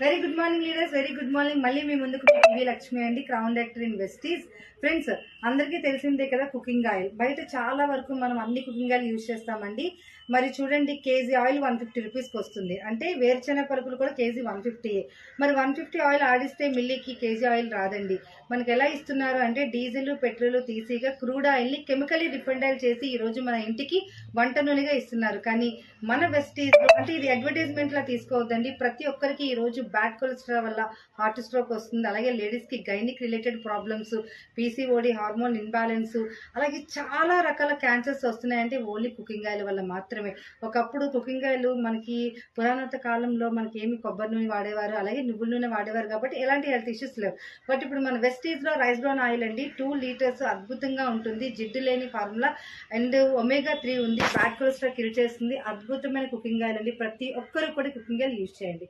Very good morning leaders very good morning మళ్ళీ మీ ముందుకు టీవీ లక్ష్మి అండి crown director in Vestige friends అందరికీ తెలిసిందే కదా కుకింగ్ ఆయిల్ బయట చాలా వరకు మనం అన్ని కుకింగ్ ఆయిల్ యూజ్ చేస్తామండి. మరి చూడండి కేజీ ఆయిల్ వన్ ఫిఫ్టీ రూపీస్కి వస్తుంది. అంటే వేరుచెనగ పరుపులు కూడా కేజీ వన్ ఫిఫ్టీ మరి వన్ ఫిఫ్టీ ఆయిల్ ఆడిస్తే మిల్లీకి కేజీ ఆయిల్ రాదండి. మనకి ఎలా ఇస్తున్నారు అంటే డీజిల్ పెట్రోల్ తీసిగా క్రూడ్ ఆయిల్ని కెమికలీ రిఫైండ్ ఆయిల్ చేసి ఈరోజు మన ఇంటికి వంట నూనెగా ఇస్తున్నారు. కానీ మన వెస్టీస్ అంటే ఇది అడ్వర్టైజ్మెంట్లా తీసుకోవద్దండి. ప్రతి ఒక్కరికి ఈ రోజు బ్యాడ్ కొలెస్ట్రాల్ వల్ల హార్ట్ స్ట్రోక్ వస్తుంది. అలాగే లేడీస్కి gynaec related problems PCOD hormone imbalance అలాగే చాలా రకాల క్యాన్సర్స్ వస్తున్నాయంటే ఓన్లీ కుకింగ్ ఆయిల్ వల్ల మాత్రమే. ఒకప్పుడు కుకింగ్ ఆయిల్ మనకి పురాణత కాలంలో మనకి ఏమి కొబ్బరి నూనె వాడేవారు అలాగే నువ్వుల నూనె వాడేవారు కాబట్టి ఎలాంటి హెల్త్ ఇష్యూస్ లేవు. బట్ ఇప్పుడు మన వెస్టీజ్లో రైస్ బ్రౌన్ ఆయిల్ అండి టూ లీటర్స్ అద్భుతంగా ఉంటుంది. జిడ్డు లేని ఫార్ములా. అండ్ ఒమేగా త్రీ ఉంది బ్యాడ్ కొలెస్ట్రాల్ కిల్ చేస్తుంది. అద్భుతమైన కుకింగ్ ఆయిల్ అండి. ప్రతి ఒక్కరు కూడా కుకింగ్ ఆయిల్ యూజ్ చేయండి.